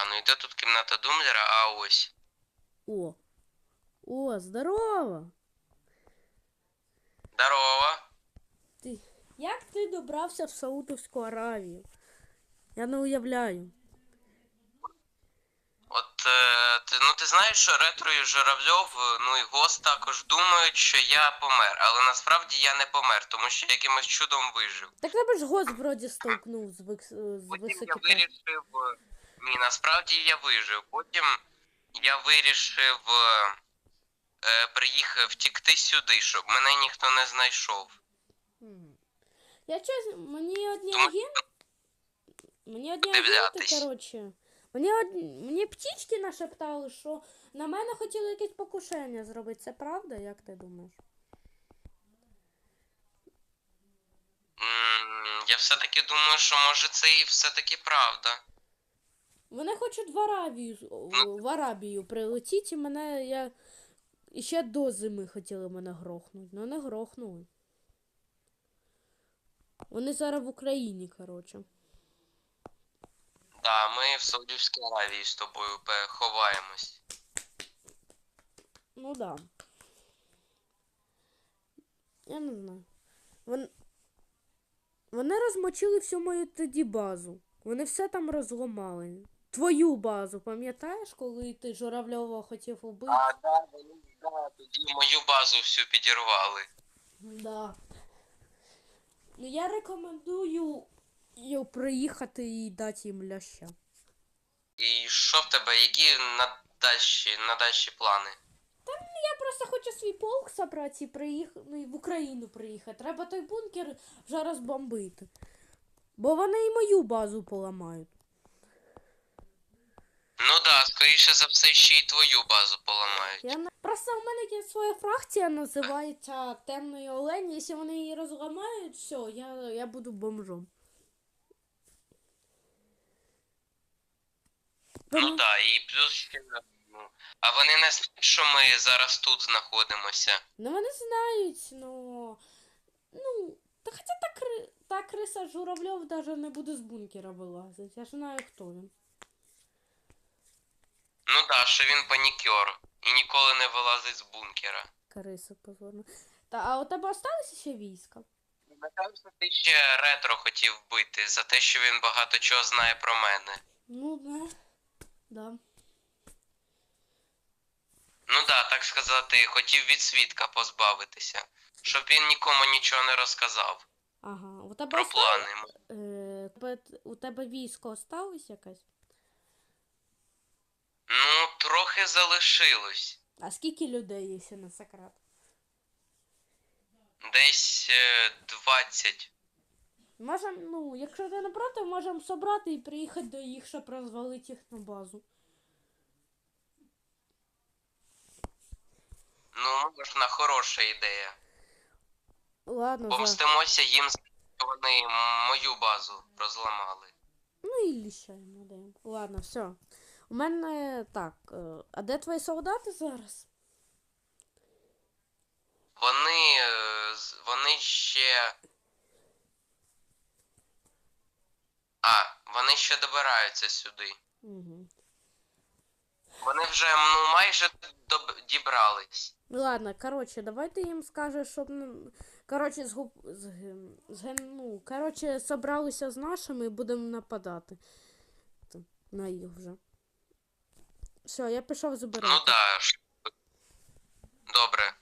А ну йде тут кімната Думлера, а ось. О. О, здорово! Здорово. Ти... Як ти добрався в Саудовську Аравію? Я не уявляю. От е, ти, ну ти знаєш, що ретро і Журавльов, е, ну і Гос також думають, що я помер, але насправді я не помер, тому що якимось чудом вижив. Так тебе ж гость вроді стовкнув з, вик... з Потім я вирішив. е, Ні, насправді я вижив. Потім я вирішив е, е, приїхав втікти сюди, щоб мене ніхто не знайшов. Мгм. Я чесно, мені одні Тому- агенти. Мені одні агенти, коротше. Мені, од... мені птічки нашептали, що на мене хотіли якесь покушення зробити. Це правда, як ти думаєш? М, Я все-таки думаю, що може це і все-таки правда. Вони хочуть в Аравію, Ну. в Арабію прилетіти, і мене я. І ще до зими хотіли мене грохнути, але не грохнули. Вони зараз в Україні, коротше. Да, ми в Саудівській Аравії з тобою ховаємось. Ну да. Я не знаю. Вон... Вони розмочили всю мою тоді базу. Вони все там розламали. Твою базу, пам'ятаєш, коли ти Журавльова хотів убити? А, да, вони да, тоді мою базу всю підірвали. Да. Ну я рекомендую їй приїхати і дати їм ляща. І що в тебе? Які надальші, надальші плани? Я просто хочу свій полк забрати і приїхати ну, і в Україну приїхати. Треба той бункер вже розбомбити. Бо вони і мою базу поламають. Скоріше за все, ще й твою базу поламають. Я не... Просто в мене є своя фракція, називається Темної Олені. Якщо вони її розламають, все, я, я буду бомжом. Ну Тому- да, і плюс ще. Ну, а вони не знають, що ми зараз тут знаходимося. Ну вони знають, ну. Ну, та хоча та, кри... та криса Журавльов даже не буде з бункера вилазити. Я ж знаю, хто він. Да, що він панікер і ніколи не вилазить з бункера. Криса позорна. Та а у тебе осталося ще війська? Пам'ятаєш, ти ще ретро хотів вбити за те, що він багато чого знає про мене. Ну, да. Да. Ну да, так сказати, хотів від свідка позбавитися, щоб він нікому нічого не розказав Ага. У тебе про осталось- плани. Е, тебе- у тебе військо осталось якесь? Ну, трохи залишилось. А скільки людей є ще на секрет? Десь е, 20. Можем, ну, якщо ти не проти, можемо собрати і приїхати до їх, щоб розвалити їхню базу. Ну, можна, хороша ідея. Ладно, за... Помстимося їм, за те, що вони мою базу розламали. Ну і ліщаємо даємо. Ладно, все. У мене так. е, А де твої солдати зараз? Вони. е, вони ще. А, вони ще добираються сюди. Угу. Вони вже ну майже доб- дібрались. Ну ладно, коротше, давайте їм скажеш, щоб. ну, Коротше, з, губ... з, з ну, коротше, собралися з нашими і будемо нападати. На їх вже. Все, я пішов заберу. Ну да. Добре.